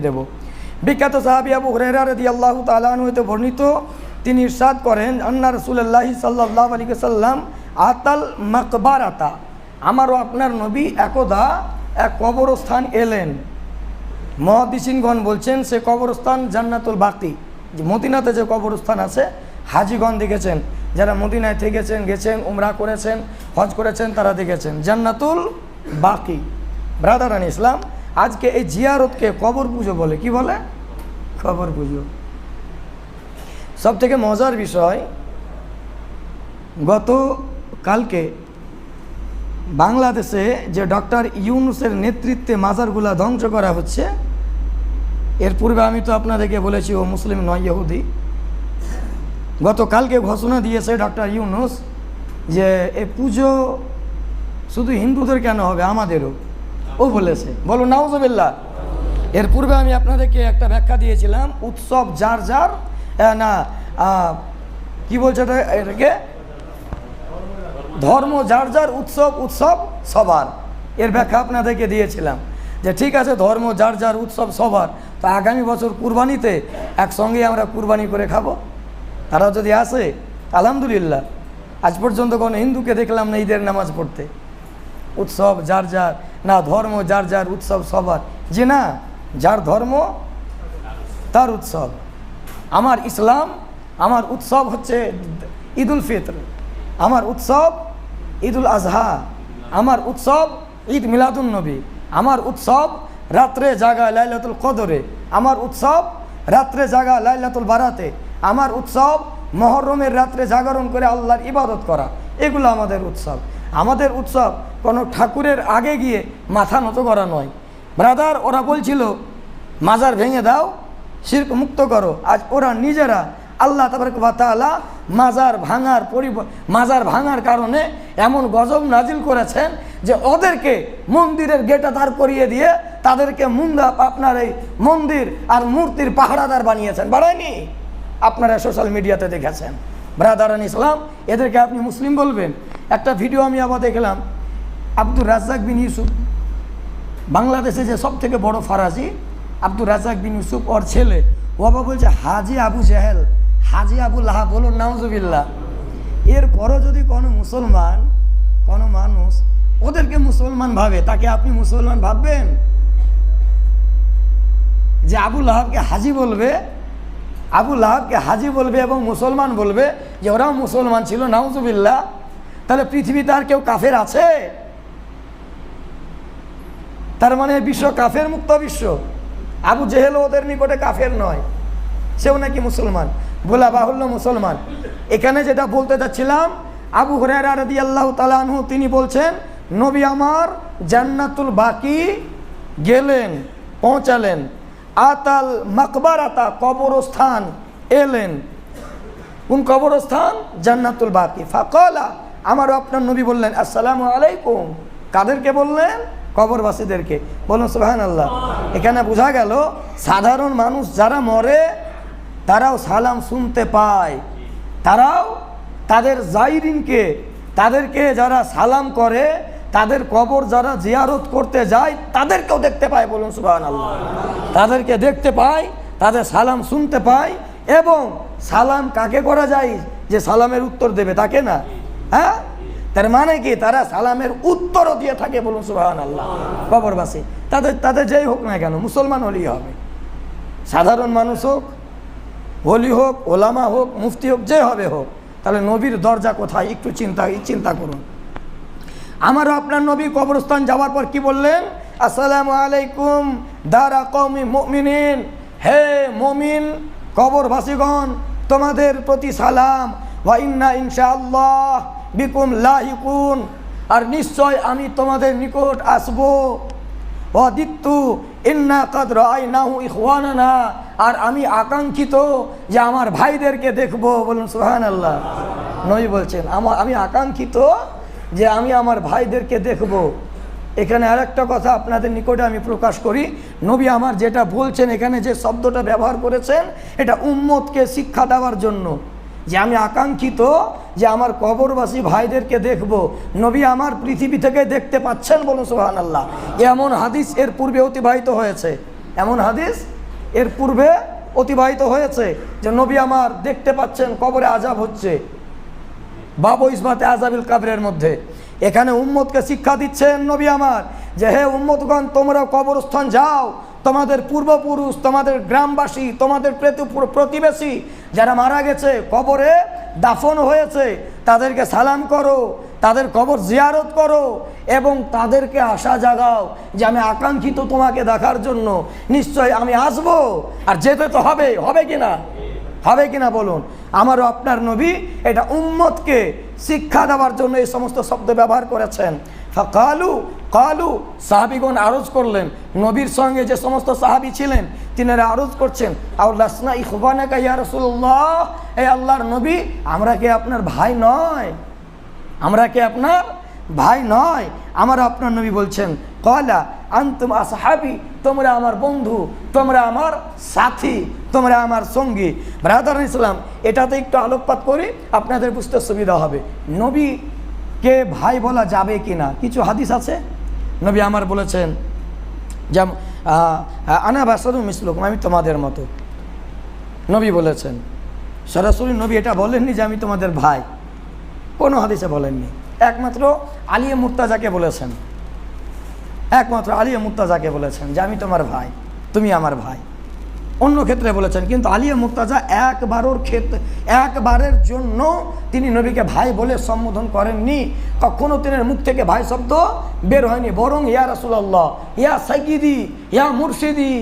দেব? বিখ্যাত সাহাবি আবু হুরায়রা রাদিয়াল্লাহু তাআলা আনহু হতে বর্ণিত। তিনি ইরশাদ করেন, আন্না রাসূলুল্লাহি সাল্লাল্লাহু আলাইহি সাল্লাম আতাল মকবার আতা আমারও আপনার নবী একদা এক কবরস্থান এলেন। মহাদিসিনগণ বলছেন, সে কবরস্থান জান্নাতুল বাকি। মদিনাতে যে কবরস্থান আছে, হাজিগণ দেখেছেন। যারা মদিনায় থেকেছেন, গেছেন, উমরা করেছেন, হজ করেছেন, তারা দেখেছেন। জান্নাতুল বাকি। ব্রাদারান ইসলাম আজকে এই জিয়ারতকে কবর পুজো বলে, কি বলে? কবর পুজো। সব থেকে মজার বিষয়, গত কালকে বাংলাদেশে যে ডক্টর ইউনুসের নেতৃত্বে মাজারগুলা ধ্বংস করা হচ্ছে, এর পূর্বে আমি তো আপনাদেরকে বলেছি, ও মুসলিম নয়, ইহুদি। গতকালকে ঘোষণা দিয়েছে ডক্টর ইউনুস যে এই পুজো শুধু হিন্দুদের কেন হবে, আমাদেরও? ও বলেছে। বলো নাউজবিল্লা এর পূর্বে আমি আপনাদেরকে একটা ব্যাখ্যা দিয়েছিলাম, উৎসব যার যার না কি বলছে এটা, এটাকে? ধর্ম যার যার, উৎসব উৎসব সবার। এর ব্যাখ্যা আপনাদেরকে দিয়েছিলাম যে ঠিক আছে, ধর্ম যার যার, উৎসব সবার। তো আগামী বছর কুরবানিতে একসঙ্গে আমরা কুরবানি করে খাব। তারা যদি আসে, আলহামদুলিল্লাহ। আজ পর্যন্ত কোনো হিন্দুকে দেখলাম না ঈদের নামাজ পড়তে। উৎসব, যার যার, না, ধর্ম, যার যার উৎসব সবার। যে না, যার ধর্ম, তার উৎসব। আমার ইসলাম, আমার উৎসব হচ্ছে ঈদ উল ফিতর। আমার উৎসব ঈদুল আজহা। আমার উৎসব ঈদ মিলাদুন নবী। আমার উৎসব রাত্রে জাগা লাইলাতুল কদরে। আমার উৎসব রাত্রে জাগা লাইলাতুল বারাতে। আমার উৎসব মহরমের রাত্রে জাগরণ করে আল্লাহর ইবাদত করা। এগুলো আমাদের উৎসব। আমাদের উৎসব কোনো ঠাকুরের আগে গিয়ে মাথা নত করা নয়। ব্রাদার ওরা বলছিল, মাজার ভেঙে দাও, শির্ক মুক্ত করো। আজ ওরা নিজেরা আল্লাহ তালা মাজার ভাঙার পরিব, মাজার ভাঙার কারণে এমন গজব নাজিল করেছেন যে ওদেরকে মন্দিরের গেটে দাঁড় করিয়ে দিয়ে তাদেরকে মুন্দা আপনার এই মন্দির আর মূর্তির পাহারাদার বানিয়েছেন। বাড়ায়নি? আপনারা সোশ্যাল মিডিয়াতে দেখেছেন। ব্রাদারান ইসলাম এদেরকে আপনি মুসলিম বলবেন? একটা ভিডিও আমি আবার দেখলাম, আব্দুর রাজ্জাক বিন ইউসুফ। বাংলাদেশে যে সব থেকে বড় ফারাজি, আব্দুর রাজাক বিন ইউসুফ ওর ছেলে। ও বাবা বলছে, হাজি আবু জাহেল, হাজি আবু লাহা বলুন নাউজুবিল্লা এরপরও যদি কোনো মুসলমান, কোনো মানুষ ওদেরকে মুসলমান ভাবে, তাকে আপনি মুসলমান ভাববেন? যে আবু লাহাবকে হাজি বলবে, আবু লাহাবকে হাজি বলবে এবং মুসলমান বলবে যে ওরাও মুসলমান ছিল নাউজুবিল্লা তাহলে পৃথিবীতে আর কেউ কাফের আছে? তার মানে বিশ্ব কাফের মুক্ত বিশ্ব। আবু জেহেল ওদের নিকটে কাফের নয়। সেও নাকি মুসলমান। বলা বাহুল্য মুসলমান। এখানে যেটা বলতে চাচ্ছিলাম আবু রাদি আল্লাহ তালানহু তিনি বলছেন, নবী আমার জান্নাতুল বাকি গেলেন, পৌঁছালেন। আতাল মাকবার আতা কবরস্থান এলেন। কোন কবরস্থান? জান্নাতুল বাকি। ফাকলা আমার আপনার নবী বললেন, আসসালামু আলাইকুম। কাদেরকে বললেন? কবরবাসীদেরকে। বলুন সুহান আল্লাহ এখানে বোঝা গেল, সাধারণ মানুষ যারা মরে, তারাও সালাম শুনতে পায়। তারাও তাদের জাইরিনকে, তাদেরকে যারা সালাম করে, তাদের কবর যারা জিয়ারত করতে যায়, তাদেরকেও দেখতে পায়, বলুন সুবাহ আল্লাহ তাদেরকে দেখতে পায়, তাদের সালাম শুনতে পায় এবং সালাম কাকে করা যায়? যে সালামের উত্তর দেবে, তাকে না? হ্যাঁ? তার মানে কি? তারা সালামের উত্তরও দিয়ে থাকে বলুন সুবাহান আল্লাহ কবরবাসী। তাদের তাদের যেই হোক না কেন, মুসলমান হলেই হবে। সাধারণ মানুষ হোক হলি হোক, ওলামা হোক, মুফতি হোক, যে হবে হোক, তাহলে নবীর দরজা কোথায়? একটু চিন্তা চিন্তা করুন। আমারও আপনার নবী কবরস্থান যাওয়ার পর কি বললেন? আসসালামু আলাইকুম, দারা কৌমি মমিনিন। হে মমিন কবরবাসীগণ, তোমাদের প্রতি সালাম। ওয়া ইন্না ইনশাআল্লাহ বিকুম লাহিকুন আর নিশ্চয় আমি তোমাদের নিকট আসব। অদিত্যু, ইন্না কদ রাইনাহু ইখওয়ানানা আর আমি আকাঙ্ক্ষিত যে আমার ভাইদেরকে দেখব। বলুন সুহান আল্লাহ নই বলছেন আমার আমি আকাঙ্ক্ষিত যে আমি আমার ভাইদেরকে দেখব। এখানে আরেকটা কথা আপনাদের নিকটে আমি প্রকাশ করি। নবী আমার যেটা বলছেন, এখানে যে শব্দটা ব্যবহার করেছেন, এটা উম্মতকে শিক্ষা দেওয়ার জন্য। যে আমি আকাঙ্ক্ষিত যে আমার কবরবাসী ভাইদেরকে দেখব। নবী আমার পৃথিবী থেকে দেখতে পাচ্ছেন বলুন সোহান আল্লাহ এমন হাদিস এর পূর্বে অতিবাহিত হয়েছে। এমন হাদিস এর পূর্বে অতিবাহিত হয়েছে যে নবী আমার দেখতে পাচ্ছেন কবরে আজাব হচ্ছে। বাবু ইসমাতে আজাবিল কাবরের মধ্যে। এখানে উম্মতকে শিক্ষা দিচ্ছেন নবী আমার যে, হে উম্মতগণ তোমরা কবরস্থান যাও। তোমাদের পূর্বপুরুষ, তোমাদের গ্রামবাসী, তোমাদের প্রতি- প্রতিবেশী যারা মারা গেছে, কবরে দাফন হয়েছে, তাদেরকে সালাম করো, তাদের কবর জিয়ারত করো এবং তাদেরকে আশা জাগাও যে আমি আকাঙ্ক্ষিত তোমাকে দেখার জন্য নিশ্চয় আমি আসব। আর যেতে তো হবে হবে কি না হবে কিনা বলুন? আমারও আপনার নবী এটা উম্মতকে শিক্ষা দেওয়ার জন্য এই সমস্ত শব্দ ব্যবহার করেছেন। কালু কালু, সাহাবিগণ আরজ করলেন। নবীর সঙ্গে যে সমস্ত সাহাবি ছিলেন, তিনারা আরজ করছেন আউল্লাসনা ইখবানা কাইয়া রসুল্লাহ এ আল্লাহর নবী, আমরা কি আপনার ভাই নয়? আমরা কি আপনার ভাই নয়? আমার আপনার নবী বলছেন, কলা, আন্তুম আসহাবি, তোমরা আমার বন্ধু, তোমরা আমার সাথী, তোমরা আমার সঙ্গী। ব্রাদার ইসলাম এটাতে একটু আলোকপাত করি আপনাদের বুঝতে সুবিধা হবে। নবীকে ভাই বলা যাবে কি না কিছু হাদিস আছে? নবী আমার বলেছেন, যেমন আনা বাসাদু মিসলুক আমি তোমাদের মতো। নবী বলেছেন, সরাসরি নবী এটা বলেননি যে আমি তোমাদের ভাই। কোনো হাদিসে বলেননি। একমাত্র আলিয়া মুর্তাজাকে বলেছেন। একমাত্র আলিয়া মুর্তাজাকে বলেছেন যে আমি তোমার ভাই, তুমি আমার ভাই। অন্য ক্ষেত্রে বলেছেন, কিন্তু আলিয়া মুর্তাজা একবারোর ক্ষেত্রে একবারের জন্য তিনি নবীকে ভাই বলে সম্বোধন করেননি। কখনো তিনি মুখ থেকে ভাই শব্দ বের হয়নি, বরং ইয়া রসুল্লাহ ইয়া সাইকিদি ইয়া মুর্শিদি,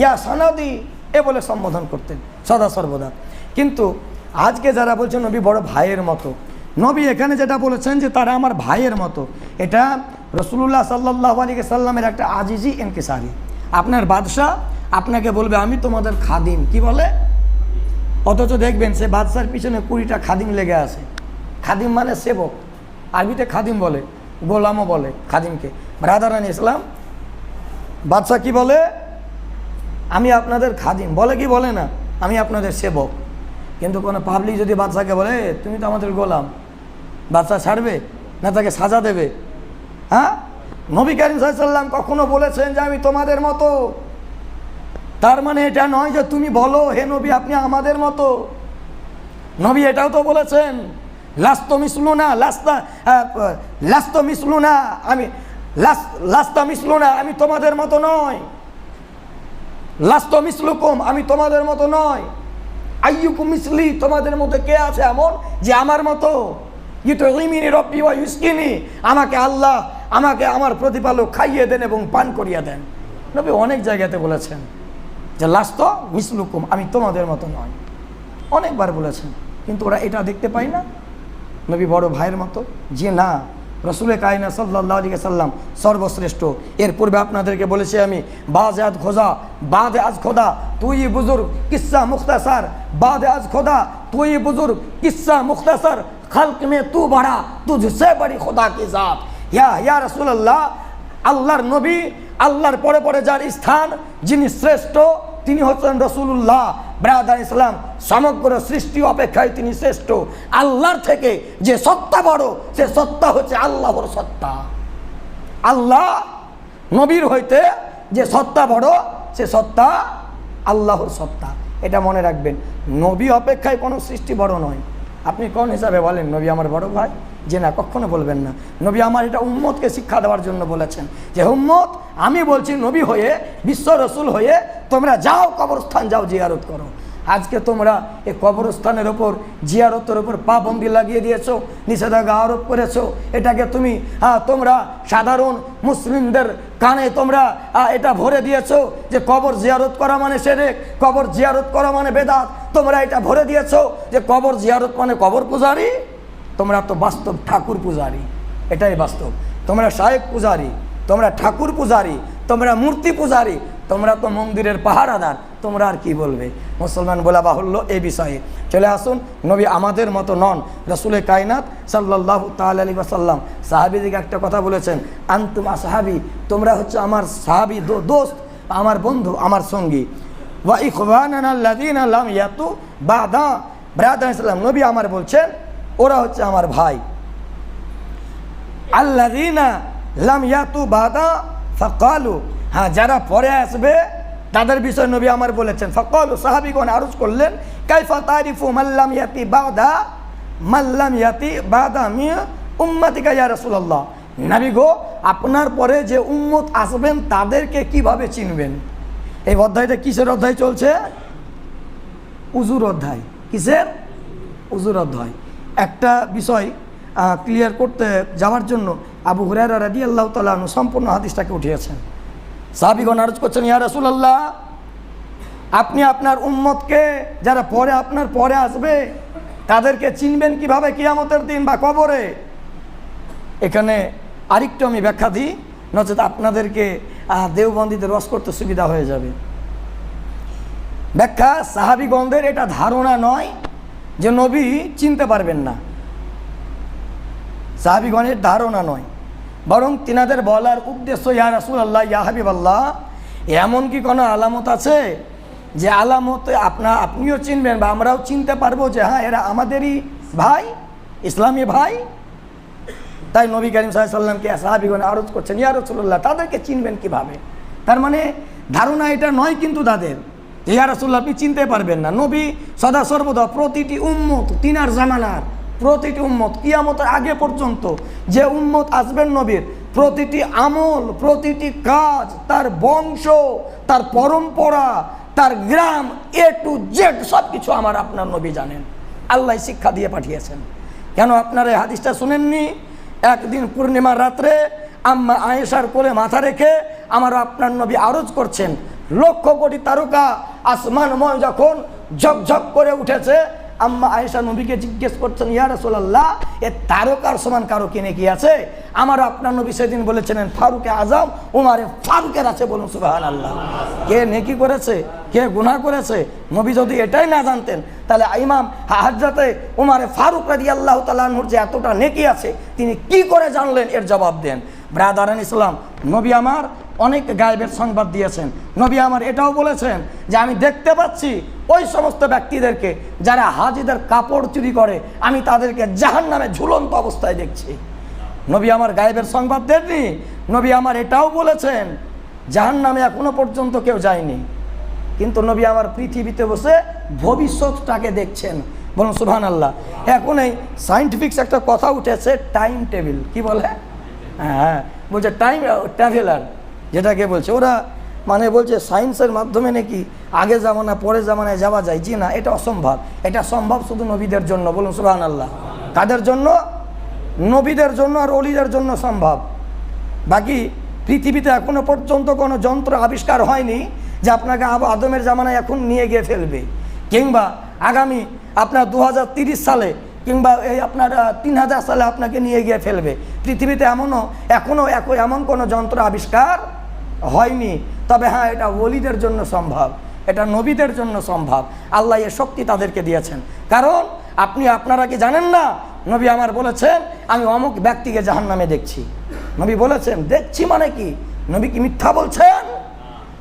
ইয়া সানাদি, এ বলে সম্বোধন করতেন সদা সর্বদা। কিন্তু আজকে যারা বলছেন নবী বড় ভাইয়ের মতো, নবী এখানে যেটা বলেছেন যে তারা আমার ভাইয়ের মতো, এটা রসুল্লাহ সাল্লাহ আলী সাল্লামের একটা আজিজি এনকেসারি আপনার বাদশাহ আপনাকে বলবে, আমি তোমাদের খাদিম। কি বলে? অথচ দেখবেন সে বাদশার পিছনে কুড়িটা খাদিম লেগে আছে। খাদিম মানে সেবক। আরবিতে খাদিম বলে, গোলামও বলে খাদিমকে। ব্রাদারান ইসলাম বাদশাহ কি বলে? আমি আপনাদের খাদিম। বলে কি বলে না? আমি আপনাদের সেবক। কিন্তু কোনো পাবলিক যদি বাদশাকে বলে তুমি তো আমাদের গোলাম। বাদশাহ ছাড়বে? না তাকে সাজা দেবে? হ্যাঁ? নবী করিম সাল্লাম কখনো বলেছেন যে, আমি তোমাদের মতো তার মানে এটা নয় যে তুমি বলো, হে নবী, আপনি আমাদের মতো। নবী এটাও তো বলেছেন, লাস্ত মিসলু না, লাস্তা লাস্ত মিসলু না, আমি লাস- লাস্তা মিসলু না, আমি তোমাদের মতো নয় লাস্ত মিসলুকুম, আমি তোমাদের মতো নয় আইয়ুকুম মিসলি, তোমাদের মধ্যে কে আছে এমন যে আমার মতো? ইতো ইমিনি রব্বি ওয়া ইউসকিনি, আমাকে আল্লাহ, আমাকে আমার প্রতিপালক খাইয়ে দেন এবং পান করিয়ে দেন। নবী অনেক জায়গাতে বলেছেন। যে, লাস্ত মিসলুকুম আমি তোমাদের মতো নয় অনেকবার বলেছেন, কিন্তু ওরা এটা দেখতে পাই না। নবী বড় ভাইয়ের মতো যে না, রসুলের কায়না সাল্লাহ আলী সাল্লাম সর্বশ্রেষ্ঠ। এর পূর্বে আপনাদেরকে বলেছি আমি বাজ আজ খোদা, বাদ আজ খোদা, তুই বুজুর্গ, কিসা মুখতাসার। বাদ আজ খোদা, তুই বুজুর্গ, কিসা মুখতাসার। খালক মে তু বড়া, তুঝসে বড়ি খোদা কি জাত। ইয়া ইয়া রসুল্লাহ আল্লাহর নবী আল্লাহর পরে পরে যার স্থান, যিনি শ্রেষ্ঠ, তিনি হচ্ছেন রসুল্লাহ ব্রাদার ইসলাম, সমগ্র সৃষ্টি অপেক্ষায় তিনি শ্রেষ্ঠ। আল্লাহর থেকে যে সত্তা বড়, সে সত্তা হচ্ছে আল্লাহর সত্তা। আল্লাহ নবীর হইতে যে সত্তা বড়, সে সত্তা আল্লাহর সত্তা। এটা মনে রাখবেন, নবী অপেক্ষায় কোনো সৃষ্টি বড় নয়। আপনি কোন হিসাবে বলেন, নবী আমার বড় ভাই? যে না, কখনো বলবেন না। নবী আমার এটা উম্মতকে শিক্ষা দেওয়ার জন্য বলেছেন যে, উম্মত, আমি বলছি নবী হয়ে, বিশ্ব রসুল হয়ে, তোমরা যাও কবরস্থান, যাও জিয়ারত করো। আজকে তোমরা এই কবরস্থানের ওপর, জিয়ারতের ওপর পাবন্দি লাগিয়ে দিয়েছ, নিষেধাজ্ঞা আরোপ করেছ। এটাকে তুমি তোমরা সাধারণ মুসলিমদের কানে তোমরা এটা ভরে দিয়েছ যে কবর জিয়ারত করা মানে সেরেক, কবর জিয়ারত করা মানে বেদাত। তোমরা এটা ভরে দিয়েছ যে কবর জিয়ারত মানে কবর পূজারি। তোমরা তো বাস্তব ঠাকুর পূজারি, এটাই বাস্তব। তোমরা সাহেব পূজারি, তোমরা ঠাকুর পূজারি, তোমরা মূর্তি পূজারি, তোমরা তো মন্দিরের পাহারাদার, তোমরা আর কি বলবে? মুসলমান বলা বাহুল্য এ বিষয়ে। চলে আসুন, নবী আমাদের মতো নন রসুলে কায়নাত সাল্লাহ তাল আলী সাল্লাম সাহাবিদিকে একটা কথা বলেছেন, আন্তুমা সাহাবি তোমরা হচ্ছে আমার সাহাবি দোস্ত, আমার বন্ধু, আমার সঙ্গী। ওয়া ইখওয়ানাল্লাযীনা লাম ইয়াতু বাদা। ব্রাদার ইসলাম নবী আমার বলছেন ওরা হচ্ছে আমার ভাই। আল্লাযীনা লাম ইয়াতু বাদা ফাকালু। হ্যাঁ যারা পরে আসবে, তাদের বিষয় নবী আমার বলেছেন, ফকল, সাহাবিগণ আরজ করলেন, কাইফা তারিফু মাল্লাম ইয়াতি বাদা মাল্লাম ইয়াতি ইয়া গো, আপনার পরে যে উম্মত আসবেন, তাদেরকে কীভাবে চিনবেন? এই অধ্যায়টা কিসের অধ্যায় চলছে? উজুর অধ্যায়। কিসের? উজুর অধ্যায়। একটা বিষয় ক্লিয়ার করতে যাওয়ার জন্য আবু হুরায়রা রাদি আল্লাহ তালু সম্পূর্ণ হাদিসটাকে উঠিয়েছেন। সাহাবিগণ আরজ করছেন ইয়া রাসূলুল্লাহ আপনি আপনার উম্মতকে যারা পরে আপনার পরে আসবে তাদেরকে চিনবেন কীভাবে কিয়ামতের দিন বা কবরে? এখানে আরেকটু আমি ব্যাখ্যা দিই নচেত আপনাদেরকে আহ, দেওবন্দীদের রস করতে সুবিধা হয়ে যাবে। ব্যাখ্যা সাহাবিগণদের এটা ধারণা নয় যে নবী চিনতে পারবেন না। সাহাবিগণের ধারণা নয়। বরং তিনাদের বলার উদ্দেশ্য, ইয়া রাসুল আল্লাহ ইয়া হাবিব আল্লাহ এমন কি কোনো আলামত আছে? যে আলামত আপনা, আপনিও চিনবেন বা আমরাও চিনতে পারব যে হ্যাঁ এরা আমাদেরই ভাই, ইসলামী ভাই। তাই নবী করিম সাল্লামকে সাহাবিগণ আরজ করছেন, ইয়া রসুল্লাহ তাদেরকে চিনবেন কীভাবে? তার মানে ধারণা এটা নয় কিন্তু তাদের। ইয়া রসুল্লাহ আপনি চিনতে পারবেন না। নবী সদা সর্বদা প্রতিটি উম্মত, তিনার জামানার প্রতিটি উম্মত, কিয়ামতের আগে পর্যন্ত যে উম্মত আসবেন নবীর, প্রতিটি আমল, প্রতিটি কাজ, তার বংশ, তার পরম্পরা, তার গ্রাম এ টু জেড সব কিছু আমার আপনার নবী জানেন। আল্লাহ শিক্ষা দিয়ে পাঠিয়েছেন। কেন আপনারা এই হাদিসটা শুনেননি? একদিন পূর্ণিমার রাত্রে আম্মা আয়েশার কোলে মাথা রেখে আমার আপনার নবী আরজ করছেন লক্ষ কোটি তারকা আসমানময় যখন ঝকঝক করে উঠেছে, আম্মা আয়েশা নবীকে জিজ্ঞেস করছেন, ইয়া রাসূলুল্লাহ, এ তারকার সমান কারও কিনে কি আছে? আমার আপনার নবী সেদিন বলেছিলেন, ফারুকে আজম উমারে ফারুকের আছে বলুন সুবাহান আল্লাহ কে নেকি করেছে? কে গুনাহ করেছে? নবী যদি এটাই না জানতেন, তাহলে ইমাম হাজরাতে উমারে ফারুক রাজি আল্লাহ তালাহুর যে এতটা নেকি আছে, তিনি কি করে জানলেন? এর জবাব দেন। ব্রাদারান ইসলাম নবী আমার অনেক গায়েবের সংবাদ দিয়েছেন। নবী আমার এটাও বলেছেন যে আমি দেখতে পাচ্ছি ওই সমস্ত ব্যক্তিদেরকে যারা হাজিদের কাপড় চুরি করে, আমি তাদেরকে জাহান নামে ঝুলন্ত অবস্থায় দেখছি। নবী আমার গায়েবের সংবাদ দেননি। নবী আমার এটাও বলেছেন জাহান নামে এখনও পর্যন্ত কেউ যায়নি। কিন্তু নবী আমার পৃথিবীতে বসে ভবিষ্যৎটাকে দেখছেন। বলুন সুবহান আল্লাহ এখন এই সাইন্টিফিক্স একটা কথা উঠেছে টাইম টেবিল কি বলে? হ্যাঁ বলছে টাইম ট্রাভেলার যেটাকে বলছে, ওরা মানে বলছে, সায়েন্সের মাধ্যমে নাকি আগে জামানা, পরে জামানায় যাওয়া যায়। জি না, এটা অসম্ভব। এটা সম্ভব শুধু নবীদের জন্য, বলুন সুবহান আল্লাহ কাদের জন্য? নবীদের জন্য আর অলিদের জন্য সম্ভব। বাকি পৃথিবীতে এখনও পর্যন্ত কোনো যন্ত্র আবিষ্কার হয়নি যে আপনাকে আব আদমের জামানায় এখন নিয়ে গিয়ে ফেলবে। কিংবা আগামী আপনার দু সালে কিংবা এই আপনার তিন হাজার সালে আপনাকে নিয়ে গিয়ে ফেলবে। পৃথিবীতে এমনও, এখনও এমন কোনো যন্ত্র আবিষ্কার হয়নি। তবে হ্যাঁ এটা ওলিদের জন্য সম্ভব, এটা নবীদের জন্য সম্ভব। আল্লাহ এ শক্তি তাদেরকে দিয়েছেন। কারণ আপনি, আপনারা কি জানেন না? নবী আমার বলেছেন, আমি অমুক ব্যক্তিকে জাহান নামে দেখছি। নবী বলেছেন, দেখছি মানে কি? নবী কি মিথ্যা বলছেন?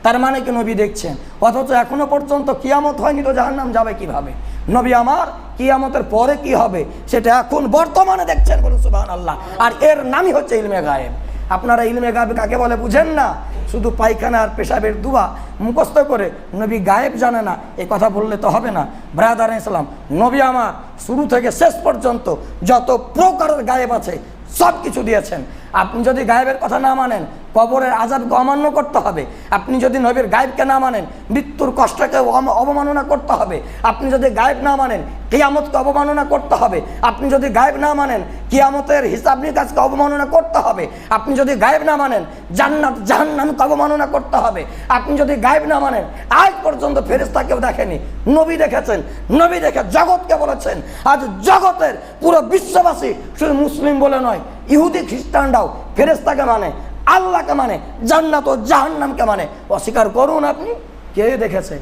তার মানে কি নবী দেখছেন? অথচ এখনও পর্যন্ত কিয়ামত হয়নি তো জাহান্নাম যাবে কীভাবে? নবী আমার, কিয়ামতের পরে কি হবে? সেটা এখন বর্তমানে দেখছেন বলুন সুবাহ আল্লাহ আর এর নামই হচ্ছে ইলমে গায়েব। আপনারা ইলমে গায়েব কাকে বলে বুঝেন না? শুধু পায়খানা আর পেশাবের দুয়া মুখস্থ করে নবী গায়েব জানে না, এ কথা বললে তো হবে না। ব্রাদার ইসলাম নবী আমার শুরু থেকে শেষ পর্যন্ত যত প্রকারের গায়েব আছে সব কিছু দিয়েছেন। আপনি যদি গায়েবের কথা না মানেন, কবরের আজাবকে অমান্য করতে হবে। আপনি যদি নবীর গায়েবকে না মানেন, মৃত্যুর কষ্টকে অবমাননা করতে হবে। আপনি যদি গায়েব না মানেন, কিয়ামতকে অবমাননা করতে হবে। আপনি যদি গায়েব না মানেন, কিয়ামতের হিসাব নিকাজকে অবমাননা করতে হবে। আপনি যদি গায়েব না মানেন, জান্নাত জাহান্নামকে অবমাননা করতে হবে। আপনি যদি গায়েব না মানেন, আজ পর্যন্ত ফেরেস্তা কেউ দেখেনি। নবী দেখেছেন, নবী দেখে জগৎকে বলেছেন, আজ জগতের পুরো বিশ্ববাসী শুধু মুসলিম বলে নয় ইহুদি খ্রিস্টানরাও ফেরেস্তাকে মানে আল্লাহকে মানে জান্নাত ও জাহান্নামকে মানে। অস্বীকার করুন আপনি, কে দেখেছে?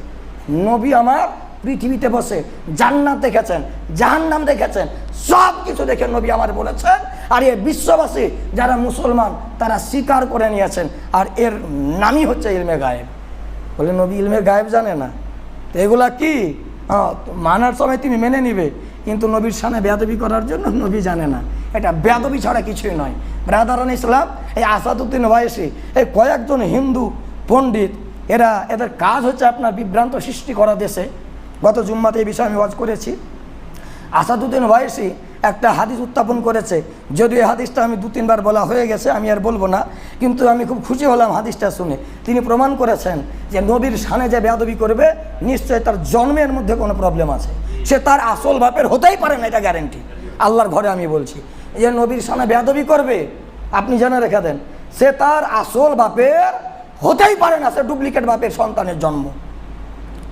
নবী আমার পৃথিবীতে বসে জান্নাত দেখেছেন, জাহান্নাম দেখেছেন, সব কিছু দেখে নবী আমার বলেছেন। আর এ বিশ্ববাসী যারা মুসলমান, তারা স্বীকার করে নিয়েছেন। আর এর নামই হচ্ছে ইলমে গায়েব। বলে নবী ইলমে গায়েব জানে না। তো এগুলা কি? মানার সময় তুমি মেনে নিবে। কিন্তু নবীর সামনে বেয়াদবি করার জন্য নবী জানে না। এটা বেদবি ছাড়া কিছুই নয়। ব্রাদারন ইসলাম, এই আসাদুদ্দিন ওয়াইসি এই কয়েকজন হিন্দু পণ্ডিত, এরা এদের কাজ হচ্ছে আপনার বিভ্রান্ত সৃষ্টি করা দেশে। গত জুম্মাতে এই বিষয়ে আমি ওয়াজ করেছি। আসাদুদ্দিন ওয়াইসি একটা হাদিস উত্থাপন করেছে। যদিও এই হাদিসটা আমি দু, তিনবার বলা হয়ে গেছে, আমি আর বলব না, কিন্তু আমি খুব খুশি হলাম হাদিসটা শুনে। তিনি প্রমাণ করেছেন যে নবীর সানে যে বেয়াদবি করবে, নিশ্চয়ই তার জন্মের মধ্যে কোনো প্রবলেম আছে। সে তার আসল বাপের হতেই পারে না, এটা গ্যারেন্টি আল্লাহর ঘরে আমি বলছি। যে নবীর সানে বেয়াদবি করবে। আপনি জেনে রেখে দেন। সে তার আসল বাপের হতেই পারে না, সে ডুপ্লিকেট বাপের সন্তানের জন্ম।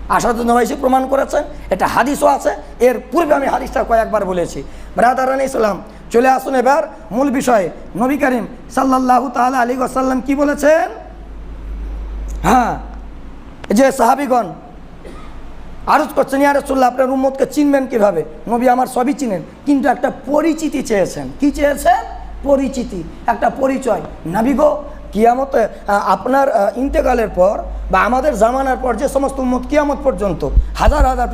আসাদুদ্দিন ওয়াইসি প্রমাণ করেছেন, এটা হাদিসও আছে। এর পূর্বে আমি হাদিসটা কয়েকবার বলেছি। ব্রাদারান ইসলাম চলে আসুন এবার মূল বিষয়ে। নবী করিম সাল্লাহ তাআলা আলী আসাল্লাম কি বলেছেন? হ্যাঁ যে সাহাবিগণ আরজ করছেন, ইয়া রাসূলুল্লাহ, আপনার উম্মতকে চিনবেন কীভাবে? নবী আমার সবই চিনেন, কিন্তু একটা পরিচিতি চেয়েছেন। কি চেয়েছেন? পরিচিতি, একটা পরিচয়। নাবিগো কিয়ামতে আপনার ইন্তেকালের পর বা আমাদের জামানার পর যে সমস্ত উম্মত কিয়ামত পর্যন্ত, হাজার হাজার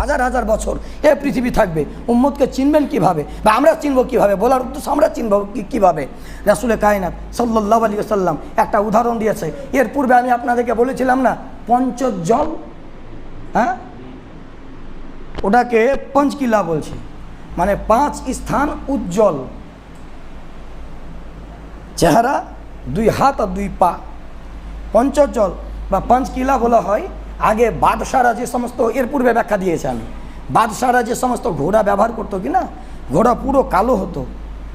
হাজার হাজার বছর এ পৃথিবী থাকবে, উম্মতকে চিনবেন কীভাবে? বা আমরা চিনবো কীভাবে? বলার উদ্দেশ্য আমরা চিনব কীভাবে? রাসুলে কায়নাত সাল্লাহ আলী সাল্লাম একটা উদাহরণ দিয়েছে। এর পূর্বে আমি আপনাদেরকে বলেছিলাম না পঞ্চজল হ্যাঁ? ওটাকে পঞ্চকিলা বলছি। মানে পাঁচ স্থান উজ্জ্বল। চেহারা, দুই হাত আর দুই পা। পঞ্চজল বা পাঁচকিলা বলা হয়। আগে বাদশারা যে সমস্ত, এর পূর্বে ব্যাখ্যা দিয়েছে আমি। বাদশারা যে সমস্ত ঘোড়া ব্যবহার করতো কি না? ঘোড়া পুরো কালো হতো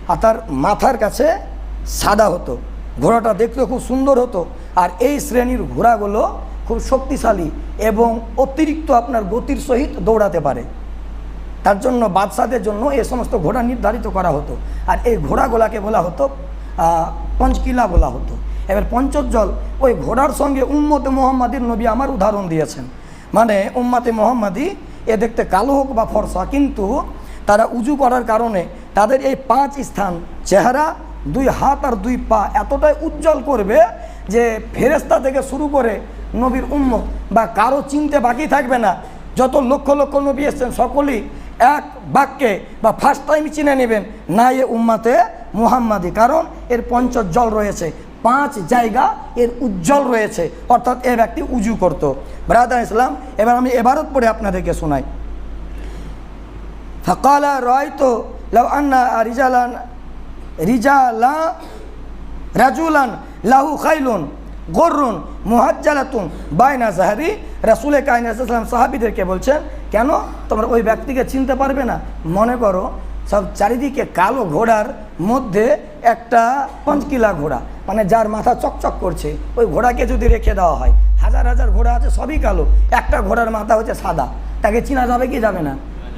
আর তার মাথার কাছে সাদা হতো। ঘোড়াটা দেখতে খুব সুন্দর হতো। আর এই শ্রেণির ঘোড়াগুলো খুব শক্তিশালী এবং অতিরিক্ত আপনার গতির সহিত দৌড়াতে পারে। তার জন্য বাদশাদের জন্য এ সমস্ত ঘোড়া নির্ধারিত করা হতো। আর এই ঘোড়াগুলাকে বলা হতো পঞ্চকিলা বলা হতো। এবার পঞ্চজ্জল ওই ঘোড়ার সঙ্গে উম্মতে মোহাম্মদীর নবী আমার উদাহরণ দিয়েছেন। মানে উম্মাতে মোহাম্মদী এ দেখতে কালো হোক বা ফর্সা, কিন্তু তারা উজু করার কারণে তাদের এই পাঁচ স্থান, চেহারা, দুই হাত আর দুই পা এতটাই উজ্জ্বল করবে যে ফেরেস্তা থেকে শুরু করে নবীর উম্মত বা কারও চিনতে বাকি থাকবে না। যত লক্ষ লক্ষ নবী এসছেন, সকলেই এক বাক্যে বা ফার্স্ট টাইম চিনে নেবেন, না এ উম্মাতে মুহাম্মাদি। কারণ এর পঞ্চজ্জল রয়েছে, পাঁচ জায়গা এর উজ্জ্বল রয়েছে, অর্থাৎ এ ব্যক্তি উজু করত। ব্রাদার ইসলাম, এবার আমি এবারত পড়ে আপনাদেরকে শোনাই। ফকালা রয় তো লাউ আন্না রিজালান, রিজালা রাজুলান লাহু খাইলুন। গররুন মুহাজ্জালাতুন বাইনা জাহারি। রাসুলে কাইনাম সাহাবিদেরকে বলছেন, কেন? তোমরা ওই ব্যক্তিকে চিনতে পারবে না। মনে করো, সব চারিদিকে কালো ঘোড়ার মধ্যে একটা পঞ্চকিলা ঘোড়া মানে যার মাথা চকচক করছে। ওই ঘোড়াকে যদি রেখে দেওয়া হয়, হাজার হাজার ঘোড়া আছে, সবই কালো। একটা ঘোড়ার মাথা হচ্ছে সাদা। তাকে চিনা যাবে কি যাবে না?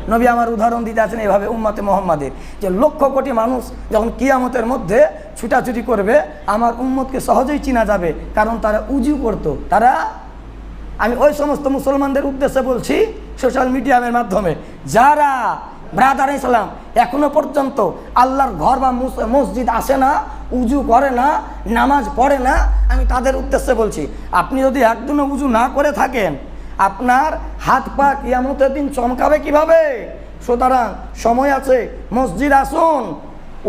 নবী আমার উদাহরণ দিতে আছেন এভাবে উম্মতে মোহাম্মদের যে লক্ষ কোটি মানুষ যখন কিয়ামতের মধ্যে ছুটাছুটি করবে, আমার উম্মতকে সহজেই চিনা যাবে, কারণ তারা উজু করতো। তারা, আমি ওই সমস্ত মুসলমানদের উদ্দেশ্যে বলছি সোশ্যাল মিডিয়ামের মাধ্যমে, যারা ব্রাদার ইসলাম, এখনও পর্যন্ত আল্লাহর ঘর বা মুস- মসজিদ আসে না, উজু করে না, নামাজ পড়ে না, আমি তাদের উদ্দেশ্যে বলছি, আপনি যদি একদিনও উজু না করে থাকেন আপনার হাত পা কিয়ামতের দিন চমকাবে কীভাবে? সুতরাং সময় আছে, মসজিদ আসুন,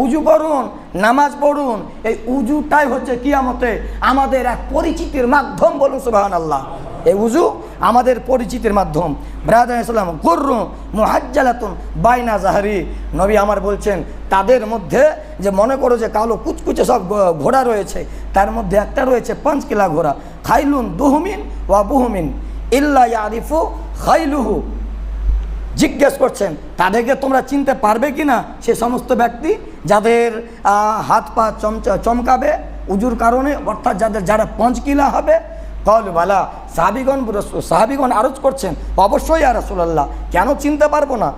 উজু করুন, নামাজ পড়ুন। এই উজুটাই হচ্ছে কিয়ামতে আমাদের এক পরিচিতির মাধ্যম বলুন সুবাহান আল্লাহ এই উজু আমাদের পরিচিতির মাধ্যম। ব্রাদার ইসলাম গর্রু মুহাজ্জালাতুন বাইনা জাহারি। নবী আমার বলছেন, তাদের মধ্যে যে মনে করো যে কালো কুচকুচে সব ঘোড়া রয়েছে, তার মধ্যে একটা রয়েছে পাঁচ কিলা ঘোড়া। খাইলুন দুহুমিন ওয়া বুহুমিন। ইল্লা ইয়ারিফু জিজ্ঞেস করছেন, তাদেরকে তোমরা চিনতে পারবে কি না সে সমস্ত ব্যক্তি যাদের হাত পা চমচা, চমকাবে, উজুর কারণে, অর্থাৎ যাদের, যারা পঞ্চ পঞ্চকিলা হবে, কল বালা, সাহাবিগণ সাহাবিগণ আরজ করছেন, অবশ্যই আর রসুল্লাহ কেন চিনতে পারব না?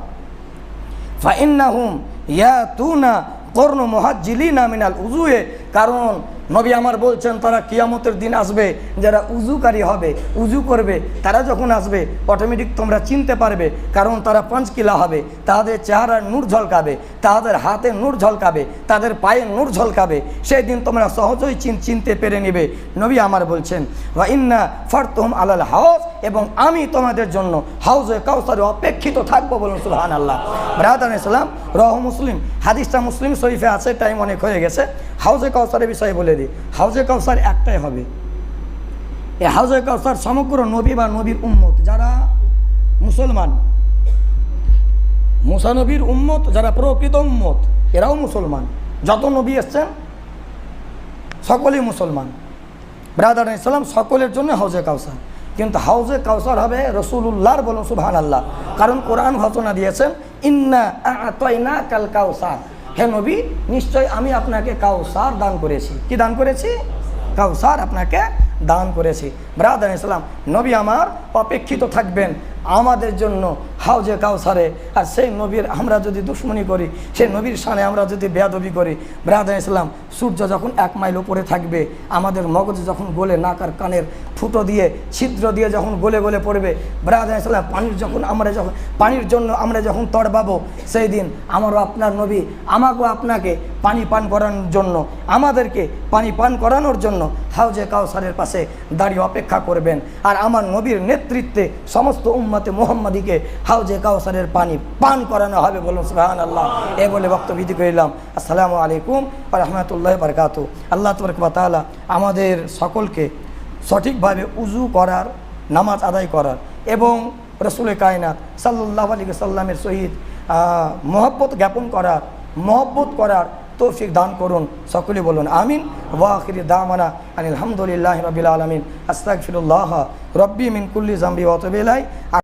ফাইন্না হুম ইয়া তু না কর্ণ মহাজিলিনা মিনাল উজুয়ে কারণ নবী আমার বলছেন, তারা কিয়ামতের দিন আসবে, যারা উজুকারী হবে উজু করবে, তারা যখন আসবে অটোমেটিক তোমরা চিনতে পারবে, কারণ তারা পাঁচকিলা হবে, তাদের চেহারার নূর ঝলকাবে, তাদের হাতে নূর ঝলকাবে, তাদের পায়ে নূর ঝলকাবে সেই দিন তোমরা সহজেই চিন, চিনতে পেরে নেবে। নবী আমার বলছেন ইন্না ফারতুম আলাল হাউস, এবং আমি তোমাদের জন্য হাউজে কাউসারে অপেক্ষিত থাকব বলুন সুলহান আল্লাহ ব্রাদান ইসলাম রহ মুসলিম, হাদিসটা মুসলিম শরীফে আছে টাইম অনেক হয়ে গেছে। হাউজে কাউসারের বিষয়ে বলে দিই হাউজে কাউসার একটাই হবে। এই হাউজে কাউসার সমগ্র নবী বা নবীর উম্মত, যারা মুসলমান মুসানবীর উম্মত, যারা প্রকৃত উম্মত, এরাও মুসলমান। যত নবী এসছেন, সকলেই মুসলমান। ব্রাদার ইসলাম সকলের জন্য হাউজে কাউসার। কিন্তু হাউজে কাউসার হবে রসুল্লাহর বলুন সুবহান আল্লাহ কারণ কোরআন ঘোষণা দিয়েছেন, ইন্না কাল কাউসার। হে নবী, নিশ্চয় আমি আপনাকে কাউসার দান করেছি। কি দান করেছি? কাউসার আপনাকে দান করেছি। ব্রাদার ইসলাম নবী আমার অপেক্ষিত থাকবেন আমাদের জন্য হাউজে কাউসারে আর সেই নবীর আমরা যদি দুশ্মনী করি, সেই নবীর সানে আমরা যদি বেয়াদবি করি, ব্রাদার ইসলাম সূর্য যখন এক মাইল উপরে থাকবে, আমাদের মগজ যখন গলে নাকার কানের ফুটো দিয়ে, ছিদ্র দিয়ে যখন গলে গলে পড়বে, ব্রাদার ইসলাম পানির যখন আমরা যখন, পানির জন্য আমরা যখন তড়বাবো সেই দিন আমারও আপনার নবী আমাকেও আপনাকে পানি পান করানোর জন্য, আমাদেরকে পানি পান করানোর জন্য হাউজে কাউসারের পাশে দাঁড়িয়ে অপেক্ষা করবেন। আর আমার নবীর নেতৃত্বে সমস্ত উম্মতে মোহাম্মদীকে হাউজে কাউসারের পানি পান করানো হবে বলুন সুহান আল্লাহ এ বলে বক্তব্য করিলাম আসসালামু আলাইকুম রহমতুল্লাহ বরকাত আল্লাহ তবরকবা তাআলা আমাদের সকলকে সঠিকভাবে উজু করার, নামাজ আদায় করার এবং রসুল কায়নাত সাল্লাহ আলী সাল্লামের সহিত মহব্বত জ্ঞাপন করার, মহব্বত করার তৌফিক দান করুন সকলে বলুন আমিন। ওয়াখিরি দামানা আনিল হামদুলিল্লাহ রবিল আলমিন। আস্তাকফিরুল্লাহ রব্বি মিনকুল্লি জাম্বি অতবেলাই